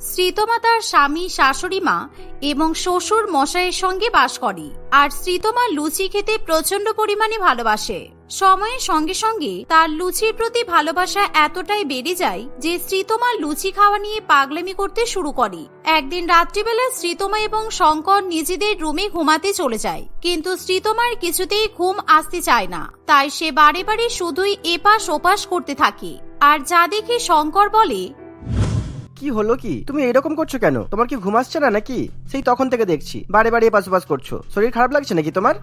শ্রীতমা তার স্বামী, শাশুড়ি মা এবং শ্বশুর মশাইয়ের সঙ্গে বাস করে। আর শ্রীতমা লুচি খেতে প্রচণ্ড পরিমাণে ভালোবাসে। সময়ের সঙ্গে সঙ্গে তার লুচির প্রতি ভালোবাসা এতটাই বেড়ে যায় যে শ্রীতমা লুচি খাওয়া নিয়ে পাগলামি করতে শুরু করে। একদিন রাত্রিবেলা শ্রীতমা এবং শঙ্কর নিজেদের রুমে ঘুমাতে চলে যায়। কিন্তু শ্রীতমার কিছুতেই ঘুম আসতে চায় না। তাই সে বারে বারে শুধুই এপাশ ওপাশ করতে থাকে। আর যা দেখে শঙ্কর বলে কি হলো কি? তুমি এরকম করছ কেন? তোমার কি ঘুম আসছে না নাকি? সেই তখন থেকে দেখছি। বারে বারে এপাশ ওপাশ করছ। শরীর খারাপ লাগছে নাকি তোমার?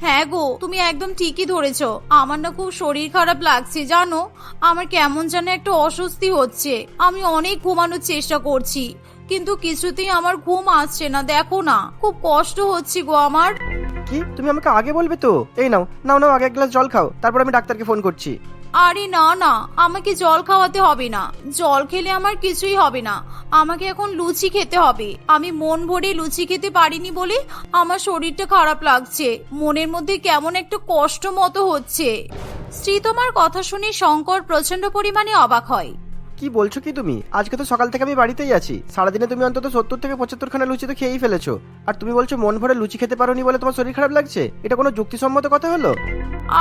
হ্যাঁ গো তুমি একদম ঠিকই ধরেছো। আমার না খুব শরীর খারাপ লাগছে জানো? আমার কেমন যেন একটা অস্বস্তি হচ্ছে। আমি অনেক ঘুমানোর চেষ্টা করছি কিন্তু কিছুতেই আমার ঘুম আসছে না দেখো না। খুব কষ্ট হচ্ছে গো আমার। কি? তুমি আমাকে আগে বলবে তো? এই নাও নাও নাও আগে এক গ্লাস জল খাও। তারপর আমি ডাক্তারকে ফোন করছি। আরে না না, আমাকে জল খাওয়াতে হবে না। জল খেলে আমার কিছুই হবে না। আমাকে এখন লুচি খেতে হবে। আমি মন ভরে লুচি খেতে পারিনি বলে আমার শরীরটা খারাপ লাগছে। মনের মধ্যে কেমন একটা কষ্ট মতো হচ্ছে। শ্রী তোমার কথা শুনে শঙ্কর প্রচণ্ড পরিমাণে অবাক হয়। কি বলছো কি তুমি? আজকে তো সকাল থেকে আমি বাড়িতেই আছি। সারাদিনে তুমি অন্তত সত্তর থেকে পঁচাত্তর খানা লুচি তো খেয়েই ফেলেছো। আর তুমি বলছো মন ভরে লুচি খেতে পারোনি বলে তোমার শরীর খারাপ লাগছে? এটা কোনো যুক্তিসম্মত কথা হলো?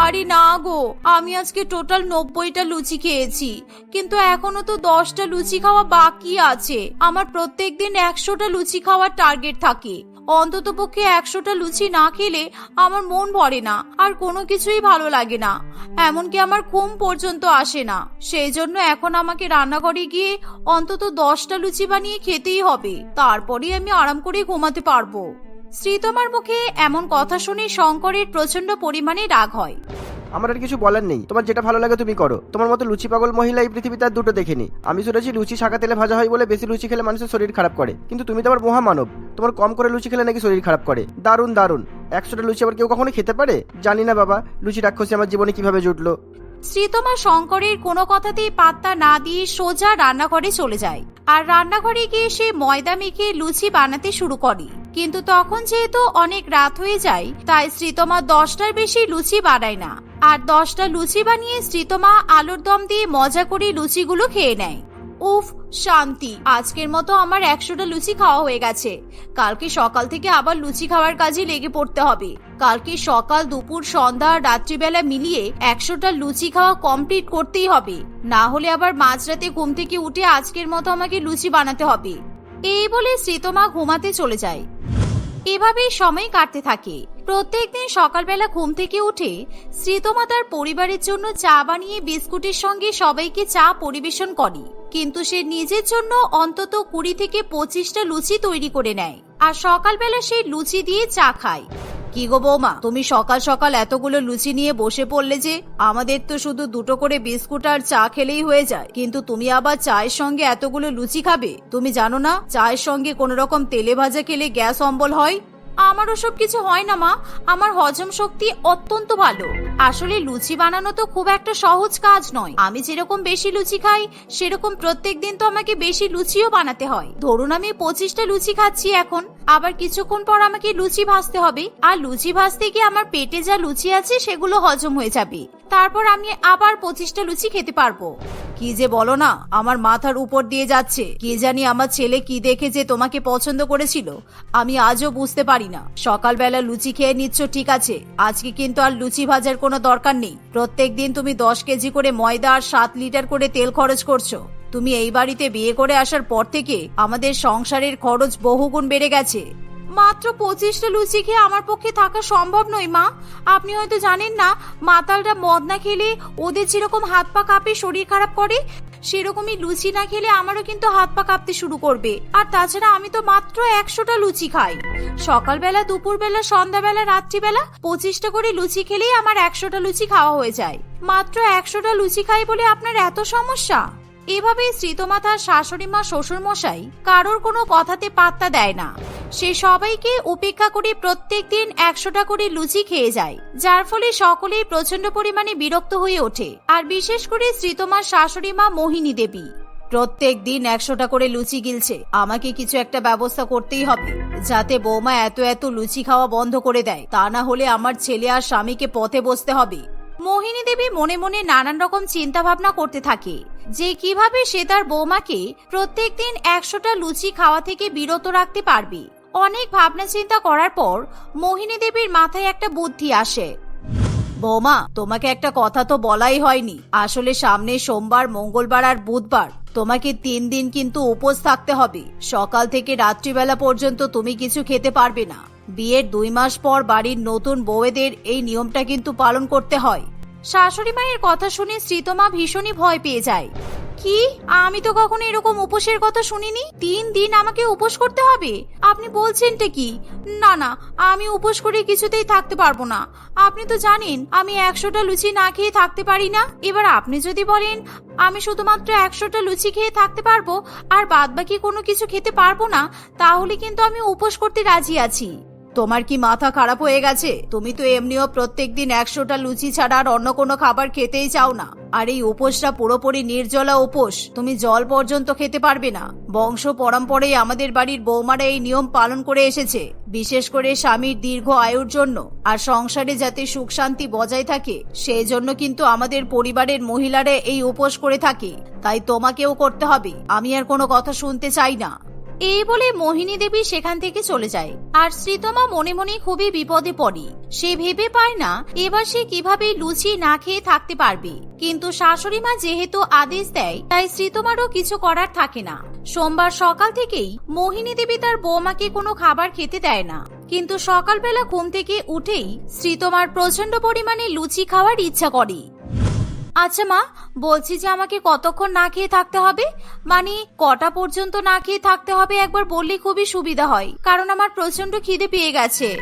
আরে না গো, আমি আজকে টোটাল নব্বইটা লুচি খেয়েছি। কিন্তু এখনও তো দশটা লুচি খাওয়া বাকি আছে। আমার প্রত্যেক দিন একশোটা লুচি খাওয়ার টার্গেট থাকে। অন্তত পক্ষে একশোটা লুচি না খেলে আমার মন ভরে না। আর কোনো কিছুই ভালো লাগে না। এমনকি আমার ঘুম পর্যন্ত আসে না। সেই জন্য এখন আমাকে রান্নাঘরে গিয়ে অন্তত দশটা লুচি বানিয়ে খেতেই হবে। তারপরেই আমি আরাম করে ঘুমাতে পারব। শ্রীতমার মুখে এমন কথা শুনে শঙ্করের প্রচণ্ড পরিমাণে রাগ হয়। আমার আর কিছু বলার নেই। তোমার যেটা ভালো লাগে তুমি করো। তোমার মতো লুচি পাগল মহিলা এই পৃথিবীতে আর দুটো দেখিনি। আমি শুনেছি লুচি শাকা তেলে ভাজা হয় বলে বেশি লুচি খেলে মানুষের শরীর খারাপ করে। কিন্তু তুমি তো আবার মহামানব। তোমার কম করে লুচি খেলে নাকি শরীর খারাপ করে? দারুণ দারুণ। একশোটা লুচি আবার কেউ কখনো খেতে পারে? জানি না বাবা। লুচি রাক্ষসী আমার জীবনে কীভাবে জুটলো? শ্রীতমা শঙ্করের কোনো কথাতেই পাত্তা না দিয়ে সোজা রান্নাঘরে চলে যায়। আর রান্নাঘরে গিয়ে সে ময়দা মেখে লুচি বানাতে শুরু করে। কিন্তু তখন যেহেতু অনেক রাত হয়ে যায়, তাই শ্রীতমা দশটার বেশি লুচি বানায় না। আর দশটা লুচি বানিয়ে শ্রীতমা আলুর দম দিয়ে মজা করে লুচিগুলো খেয়ে নেয়। উফ, শান্তি। আজকের মতো আমার একশোটা লুচি খাওয়া হয়ে গেছে। কালকে সকাল থেকে আবার লুচি খাওয়ার কাজে লেগে পড়তে হবে। কালকে সকাল, দুপুর, সন্ধ্যা আর রাত্রিবেলা মিলিয়ে একশোটা লুচি খাওয়া কমপ্লিট করতেই হবে। না হলে আবার মাঝরাতে ঘুম থেকে উঠে আজকের মতো আমাকে লুচি বানাতে হবে। এই বলে শ্রীতমা ঘুমাতে চলে যায়। এভাবেই সময় কাটতে থাকে। প্রত্যেকদিন সকালবেলা ঘুম থেকে উঠে শ্রীতমা তার পরিবারের জন্য চা বানিয়ে বিস্কুটের সঙ্গে সবাইকে চা পরিবেশন করে। কিন্তু সে নিজের জন্য অন্তত কুড়ি থেকে পঁচিশটা লুচি তৈরি করে নেয়। আর সকালবেলা সেই লুচি দিয়ে চা খায়। কি গো বৌমা, তুমি সকাল সকাল এতগুলো লুচি নিয়ে বসে পড়লে যে, আমাদের তো শুধু দুটো করে বিস্কুট আর চা খেলেই হয়ে যায়। কিন্তু তুমি আবার চায়ের সঙ্গে এতগুলো লুচি খাবে? তুমি জানো না, চায়ের সঙ্গে কোনো রকম তেলে ভাজা খেলে গ্যাস অম্বল হয়? আমার ওসব কিছু হয় না, মা। আমার হজম শক্তি অত্যন্ত ভালো। আসলে লুচি বানানো তো খুব একটা সহজ কাজ নয়। আমি যেরকম বেশি লুচি খাই, সেরকম প্রত্যেক দিন তো আমাকে বেশি লুচিও বানাতে হয়। ধরুন, আমি পঁচিশটা লুচি খাচ্ছি এখন। আবার কিছুক্ষণ পর আমাকে লুচি ভাজতে হবে। আর লুচি ভাজতে গিয়ে আমার পেটে যা লুচি আছে, সেগুলো হজম হয়ে যাবে। তারপর আমি আবার পঁচিশটা লুচি খেতে পারব। কি যে বলো না, আমার মাথার উপর দিয়ে যাচ্ছে। কি জানি আমার ছেলে কি দেখে যে তোমাকে পছন্দ করেছিল, আমি আজও বুঝতে পারি না। সকালবেলা লুচি খেয়ে নিচ্ছ, ঠিক আছে। আজকে কিন্তু আর লুচি ভাজার কোনো দরকার নেই। প্রত্যেক দিন তুমি দশ কেজি করে ময়দা আর সাত লিটার করে তেল খরচ করছ। তুমি এই বাড়িতে বিয়ে করে আসার পর থেকে আমাদের সংসারের খরচ বহুগুণ বেড়ে গেছে। মাত্র পঁচিশটা লুচি খেয়ে আমার পক্ষে থাকা সম্ভব নয়, মা। আপনি হয়তো জানেন না, মাতালরা মদ না খেলে ওদের যেরকম হাত পা কাঁপে শরীর খারাপ করে, সেরকমই লুচি না খেলে আমারও কিন্তু হাত পা কাঁপতে শুরু করবে। আর তাছাড়া আমি তো মাত্র একশোটা লুচি খাই। সকালবেলা, দুপুরবেলা, সন্ধ্যাবেলা, রাত্রিবেলা পঁচিশটা করে লুচি খেলেই আমার একশোটা লুচি খাওয়া হয়ে যায়। মাত্র একশোটা লুচি খাই বলে আপনার এত সমস্যা? এভাবে শ্রীতমা তার শাশুড়ি মা শ্বশুর মশাই কারোর কোনো কথাতে পাত্তা দেয় না। সে সবাইকে উপেক্ষা করে প্রত্যেক দিন একশোটা করে লুচি খেয়ে যায়, যার ফলে সকলেই প্রচণ্ড পরিমাণে বিরক্ত হয়ে ওঠে, আর বিশেষ করে শ্রীতমার শাশুড়ি মা মোহিনী দেবী। প্রত্যেক দিন একশোটা করে লুচি গিলছে, আমাকে কিছু একটা ব্যবস্থা করতেই হবে, যাতে বৌমা এত এত লুচি খাওয়া বন্ধ করে দেয়, তা না হলে আমার ছেলে আর স্বামীকে পথে বসতে হবে। মোহিনী দেবী মনে মনে নানান রকম চিন্তা ভাবনা করতে থাকে, যে কীভাবে সে তার বৌমাকে প্রত্যেক দিন একশোটা লুচি খাওয়া থেকে বিরত রাখতে পারবে। অনেক ভাবনা চিন্তা করার পর মোহিনী দেবীর মাথায় একটা বুদ্ধি আসে। বৌমা, তোমাকে একটা কথা তো বলাই হয়নি। আসলে সামনে সোমবার, মঙ্গলবার আর বুধবার। তোমাকে তিন দিন কিন্তু উপোস থাকতে হবে। সকাল থেকে রাত্রিবেলা পর্যন্ত তুমি কিছু খেতে পারবে না। বিয়ের দুই মাস পর বাড়ির নতুন বউয়েদের এই নিয়মটা কিন্তু পালন করতে হয়। শাশুড়ি মায়ের কথা শুনে শ্রীতমা ভীষণই ভয় পেয়ে যায়। কি? আমি তো কখনো এরকম উপোসের কথা শুনিনি। তিন দিন আমাকে উপোস করতে হবে? আপনি বলছেনটা কি? না না, আমি উপোস করে কিছুতেই থাকতে পারব না। আপনি তো জানেন, আমি একশোটা লুচি না খেয়ে থাকতে পারি না। এবার আপনি যদি বলেন, আমি শুধুমাত্র একশোটা লুচি খেয়ে থাকতে পারব, আর বাদ বাকি কোনো কিছু খেতে পারব না, তাহলে কিন্তু আমি উপোস করতে রাজি আছি। তোমার কি মাথা খারাপ হয়ে গেছে? তুমি তো এমনিও প্রত্যেক দিন একশোটা লুচি ছাড়া আর অন্য কোনো খাবার খেতেই চাও না। আর এই উপোসটা পুরোপুরি নির্জলা উপোস, তুমি জল পর্যন্ত খেতে পারবে না। বংশ পরম্পরায় আমাদের বাড়ির বৌমারা এই নিয়ম পালন করে এসেছে, বিশেষ করে স্বামীর দীর্ঘ আয়ুর জন্য। আর সংসারে যাতে সুখ শান্তি বজায় থাকে, সেই জন্য কিন্তু আমাদের পরিবারের মহিলারা এই উপোস করে থাকে। তাই তোমাকেও করতে হবে। আমি আর কোনো কথা শুনতে চাই না। এই বলে মোহিনী দেবী সেখান থেকে চলে যায়। আর শ্রীতমা মনে মনে খুবই বিপদে পড়ে। সে ভেবে পায় না, এবার সে কীভাবে লুচি না খেয়ে থাকতে পারবে। কিন্তু শাশুড়ি মা যেহেতু আদেশ দেয়, তাই শ্রীতমারও কিছু করার থাকে না। সোমবার সকাল থেকেই মোহিনী দেবী তার বৌমাকে কোনো খাবার খেতে দেয় না। কিন্তু সকালবেলা ঘুম থেকে উঠেই শ্রীতমার প্রচণ্ড পরিমাণে লুচি খাওয়ার ইচ্ছা করে। আচ্ছা মা, বলছি যে আমাকে কতক্ষণ না খেয়ে থাকতে হবে? মানে কটা পর্যন্ত না খেয়ে থাকতে হবে একবার বললে খুবই সুবিধা হয়, কারণ আমার প্রচণ্ড খিদে পেয়ে গেছে।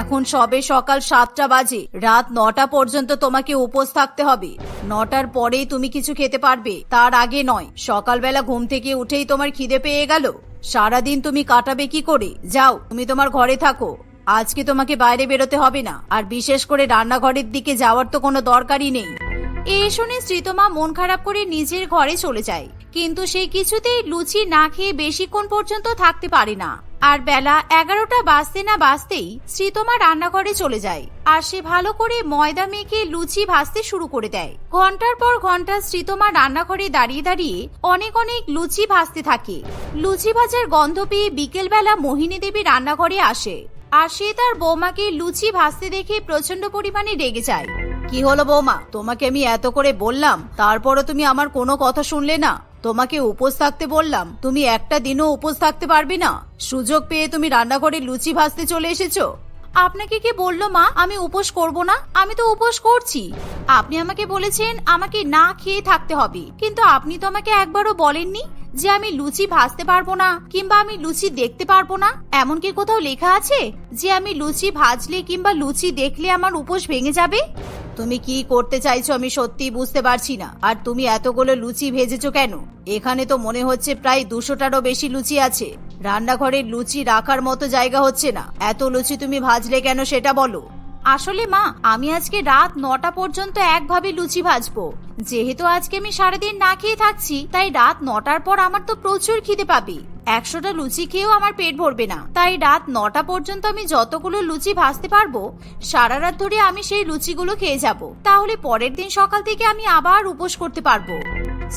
এখন সবে সকাল সাতটা বাজে, রাত নটা পর্যন্ত তোমাকে উপোস থাকতে হবে। নটার পরেই তুমি কিছু খেতে পারবে, তার আগে নয়, সকালবেলা ঘুম থেকে উঠেই তোমার খিদে পেয়ে গেল। সারাদিন তুমি কাটাবে কি করে? যাও, তুমি তোমার ঘরে থাকো। আজকে তোমাকে বাইরে বেরোতে হবে না, আর বিশেষ করে রান্নাঘরের দিকে যাওয়ার তো কোনো দরকারই নেই। এই শুনে শ্রীতমা মন খারাপ করে নিজের ঘরে চলে যায়। কিন্তু সে কিছুতেই লুচি না খেয়ে বেশিক্ষণ পর্যন্ত থাকতে পারে না। আর বেলা এগারোটা বাজতে না বাজতেই শ্রীতমা রান্নাঘরে চলে যায়। আর সে ভালো করে ময়দা মেখে লুচি ভাজতে শুরু করে দেয়। ঘণ্টার পর ঘণ্টা শ্রীতমা রান্নাঘরে দাঁড়িয়ে দাঁড়িয়ে অনেক অনেক লুচি ভাজতে থাকে। লুচি ভাজার গন্ধ পেয়ে বিকেলবেলা মোহিনী দেবী রান্নাঘরে আসে। আর সে তার বৌমাকে লুচি ভাজতে দেখে প্রচণ্ড পরিমাণে রেগে যায়। কি হলো বৌমা? তোমাকে আমি এত করে বললাম, তারপরও তুমি আমার কোনো কথা শুনলে না। তোমাকে উপোস থাকতে বললাম, তুমি একটা দিনও উপোস থাকতে পারবে না। সুযোগ পেয়ে তুমি রান্নাঘরে লুচি ভাজতে চলে এসেছ। আপনাকে কি বলল মা, আমি উপোস করব না? আমি তো উপোস করছি। আপনি আমাকে বলেছেন আমাকে না খেয়ে থাকতে হবে। কিন্তু আপনি তো আমাকে একবারও বলেননি যে আমি লুচি ভাজতে পারব না, কিংবা আমি লুচি দেখতে পারব না। এমন কি কোথাও লেখা আছে যে আমি লুচি ভাজলে কিংবা লুচি দেখলে আমার উপোস ভেঙে যাবে? তুমি কি করতে চাইছো আমি সত্যি বুঝতে পারছি না। আর তুমি এতগুলো লুচি ভেজেছো কেন? এখানে তো মনে হচ্ছে প্রায় দুশোটারও বেশি লুচি আছে। রান্নাঘরের লুচি রাখার মতো জায়গা হচ্ছে না। এত লুচি তুমি ভাজলে কেন সেটা বলো। আসলে মা, আমি আজকে রাত নটা পর্যন্ত একভাবে লুচি ভাজবো। যেহেতু আজকে আমি সারাদিন না খেয়ে থাকছি, তাই রাত নটার পর আমার তো প্রচুর খিদে পাবে। একশোটা লুচি খেয়েও আমার পেট ভরবে না। তাই রাত নটা পর্যন্ত আমি যতগুলো লুচি ভাজতে পারব, সারা রাত ধরে আমি সেই লুচিগুলো খেয়ে যাব। তাহলে পরের দিন সকাল থেকে আমি আবার উপোস করতে পারব।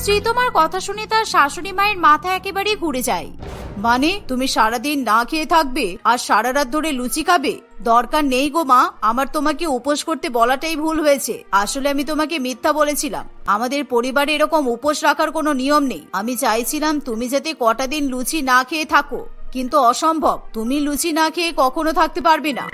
শ্রীতমার কথা শুনে তার শাশুড়ি মায়ের মাথা একেবারে ঘুরে যায়। মানে তুমি সারাদিন না খেয়ে থাকবে আর সারা রাত ধরে লুচি খাবে? দরকার নেই গো মা, আমার তোমাকে উপোস করতে বলাটাই ভুল হয়েছে। আসলে আমি তোমাকে মিথ্যা বলেছিলাম। আমাদের পরিবারে এরকম উপোস রাখার কোনো নিয়ম নেই। আমি চাইছিলাম তুমি যাতে কটা দিন লুচি না খেয়ে থাকো। কিন্তু অসম্ভব, তুমি লুচি না খেয়ে কখনো থাকতে পারবে না।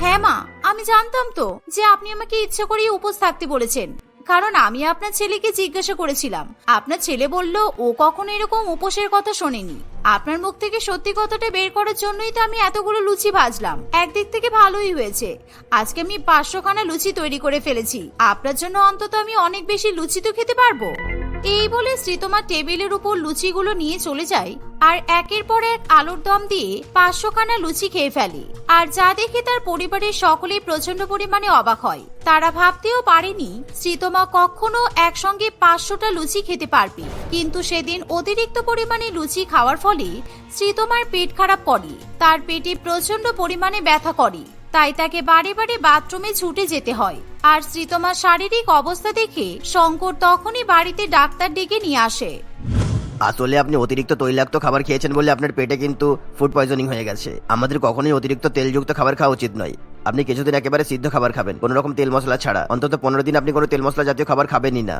হ্যাঁ মা, আমি জানতাম তো যে আপনি আমাকে ইচ্ছে করেই উপোস থাকতে বলেছেন। কারণ আমি আপনার ছেলেকে জিজ্ঞাসা করেছিলাম। আপনার ছেলে বলল, ও কখনো এরকম উপোসের কথা শোনেনি। আপনার মুখ থেকে সত্যি কথাটা বের করার জন্যই তো আমি এতগুলো লুচি ভাজলাম। একদিক থেকে ভালোই হয়েছে। আজকে আমি পাঁচশো খানা লুচি তৈরি করে ফেলেছি। আপনার জন্য অন্তত আমি অনেক বেশি লুচি তো খেতে পারব। এই বলে শ্রীতমা টেবিলের উপর লুচিগুলো নিয়ে চলে যায়, আর একের পর এক আলুর দম দিয়ে পাঁচশো খানা লুচি খেয়ে ফেলে। আর যা দেখে তার পরিবারের সকলেই প্রচণ্ড পরিমাণে অবাক হয়। তারা ভাবতেও পারেনি শ্রীতমা কখনো একসঙ্গে পাঁচশোটা লুচি খেতে পারবে। কিন্তু সেদিন অতিরিক্ত পরিমাণে লুচি খাওয়ার ফলে শ্রীতমার পেট খারাপ করে। তার পেটে প্রচণ্ড পরিমাণে ব্যথা করে। তাই তাকে বারে বারে বাথরুমে ছুটে যেতে হয়। আর শ্রীতমার শারীরিক অবস্থা দেখে শঙ্কর তখনই বাড়িতে ডাক্তার ডেকে নিয়ে আসে। আসলে আপনি অতিরিক্ত তৈলাক্ত খাবার খেয়েছেন বলে আপনার পেটে কিন্তু ফুড পয়জনিং হয়ে গেছে। আমাদের কখনোই অতিরিক্ত তেলযুক্ত খাবার খাওয়া উচিত নয়। আপনি কিছুদিন একেবারে সিদ্ধ খাবার খাবেন। কোনো রকম তেল মশলা ছাড়া। অন্তত পনেরো দিন আপনি কোনো তেল মশলা জাতীয় খাবার খাবেনই না।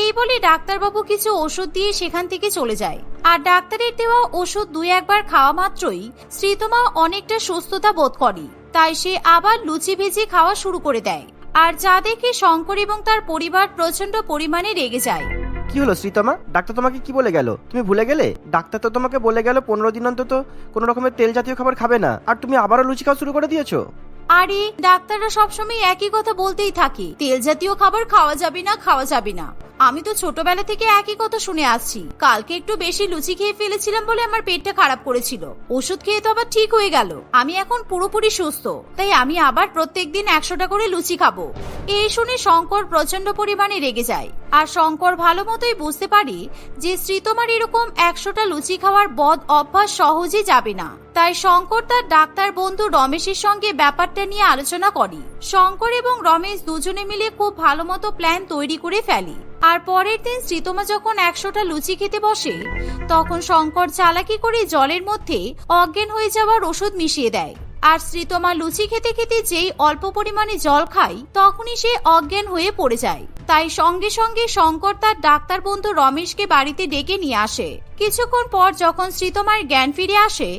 এই বলে ডাক্তারবাবু কিছু ওষুধ দিয়ে সেখান থেকে চলে যায়। আর ডাক্তারের দেওয়া ওষুধ দুই একবার খাওয়া মাত্রই শ্রীতমা অনেকটা সুস্থতা বোধ করে। তাই সে আবার লুচি ভেজে খাওয়া শুরু করে দেয়। আর যা দেখে শঙ্কর এবং তার পরিবার প্রচণ্ড পরিমাণে রেগে যায়। কি হলো শ্রীতমা? ডাক্তার তোমাকে কি বলে গেল? তুমি ভুলে গেলে? ডাক্তার তো তোমাকে বলে গেল পনেরো দিন অন্তত কোনো রকমের তেল জাতীয় খাবার খাবে না। আর তুমি আবারও লুচি খাওয়া শুরু করে দিয়েছ? আরে ডাক্তাররা সবসময় একই কথা বলতেই থাকে। তেল জাতীয় খাবার খাওয়া যাবে না খাওয়া যাবে না। আমি তো ছোটবেলা থেকে একই কথা শুনে আসছি। কালকে একটু বেশি লুচি খেয়ে ফেলেছিলাম বলে আমার পেটটা খারাপ করেছিল। ওষুধ খেয়ে তো আবার ঠিক হয়ে গেল। আমি এখন পুরোপুরি সুস্থ। তাই আমি আবার প্রত্যেক প্রত্যেকদিন একশোটা করে লুচি খাব। এই শুনে শঙ্কর প্রচণ্ড পরিমাণে রেগে যায়। আর শঙ্কর ভালো মতোই বুঝতে পারি যে শ্রীতমার এরকম একশোটা লুচি খাওয়ার বদ অভ্যাস সহজে যাবে না। তাই শঙ্কর তার ডাক্তার বন্ধু রমেশের সঙ্গে ব্যাপারটা নিয়ে আলোচনা করে। শঙ্কর এবং রমেশ দুজনে মিলে খুব ভালো মতো প্ল্যান তৈরি করে ফেলে। আর পরের দিন শ্রীতমা যখন একশোটা লুচি খেতে বসে, তখন শঙ্কর চালাকি করে জলের মধ্যে অজ্ঞান হয়ে যাওয়ার ওষুধ মিশিয়ে দেয়। আর শ্রীতমা লুচি খেতে খেতে যেই অল্প পরিমাণে জল খায়, তখনই সে অজ্ঞান হয়ে পড়ে যায়। তাই সঙ্গে সঙ্গে শঙ্কর তার ডাক্তার বন্ধু রমেশকে বাড়িতে ডেকে নিয়ে আসে। কিছুক্ষণ পর যখন শ্রীতমার জ্ঞান ফিরে আসে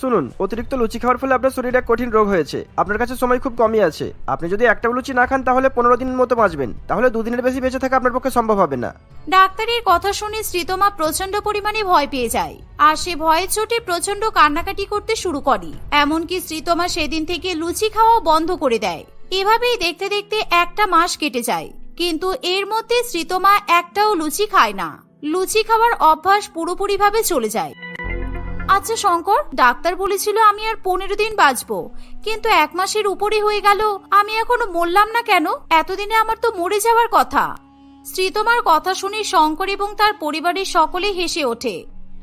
শুনুন, অতিরিক্ত লুচি খাওয়ার ফলে আপনার শরীরে কঠিন রোগ হয়েছে। আপনার কাছে সময় খুব কমই আছে। আপনি যদি একটা লুচি না খান, তাহলে পনেরো দিনের মতো বাঁচবেন। তাহলে দুদিনের বেশি বেঁচে থাকা আপনার পক্ষে সম্ভব হবে না। ডাক্তারের কথা শুনে শ্রীতমা প্রচণ্ড পরিমাণে ভয় পেয়ে যায়। আর সে ভয়ের চোটে প্রচণ্ড কান্নাকাটি করতে শুরু করে। এমনকি শ্রীতমা সেদিন থেকে লুচি খাওয়াও বন্ধ করে দেয়। এভাবেই দেখতে দেখতে একটা মাস কেটে যায়। কিন্তু এর মধ্যে শ্রীতমা একটাও লুচি খায় না। লুচি খাওয়ার অভ্যাস পুরোপুরিভাবে চলে যায়। আচ্ছা শঙ্কর, ডাক্তার বলেছিল আমি আর পনেরো দিন বাঁচবো। কিন্তু এক মাসের উপরে হয়ে গেল, আমি এখনও মরলাম না কেন? এতদিনে আমার তো মরে যাওয়ার কথা। শ্রীতমার কথা শুনে শঙ্কর এবং তার পরিবারের সকলে হেসে ওঠে।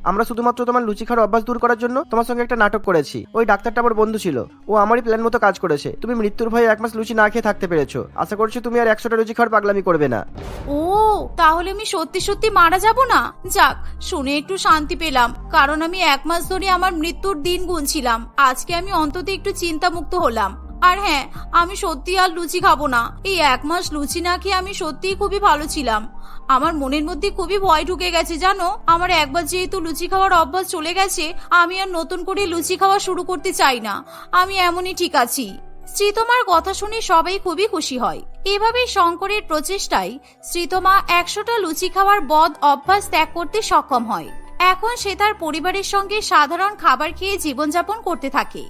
আমরা শুধুমাত্র তোমার লুচি খাওয়ার অভ্যাস দূর করার জন্য তোমার সঙ্গে একটা নাটক করেছি। ওই ডাক্তারটা আমার বন্ধু ছিল। ও আমারই প্ল্যান মতো কাজ করেছে। তুমি মৃত্যুর ভয়ে এক মাস লুচি না খেয়ে থাকতে পেরেছ। আশা করছি তুমি আর একশোটা লুচি খাওয়ার পাগলামি করবে না। ও, তাহলে আমি সত্যি সত্যি মারা যাব না? যাক, শুনে একটু শান্তি পেলাম। কারণ আমি এক মাস ধরে আমার মৃত্যুর দিন গুনছিলাম। আজকে আমি অন্তত একটু চিন্তামুক্ত হলাম। আর হ্যাঁ আমি সত্যি আর লুচি খাব না। এই এক মাস লুচি না খেয়ে আমি সত্যিই খুবই ভালো ছিলাম। আমার মনের মধ্যে খুবই ভয় ঢুকে গেছে, জানো? আমার একবার যেহেতু লুচি খাওয়ার অভ্যাস চলে গেছে, আমি আর নতুন করে লুচি খাওয়া শুরু করতে চাই না। আমি এমনই ঠিক আছি। শ্রীতমার কথা শুনে সবাই খুবই খুশি হয়। এভাবেই শঙ্করের প্রচেষ্টায় শ্রীতমা একশোটা লুচি খাওয়ার বদ অভ্যাস ত্যাগ করতে সক্ষম হয়। এখন সে তার পরিবারের সঙ্গে সাধারণ খাবার খেয়ে জীবনযাপন করতে থাকে।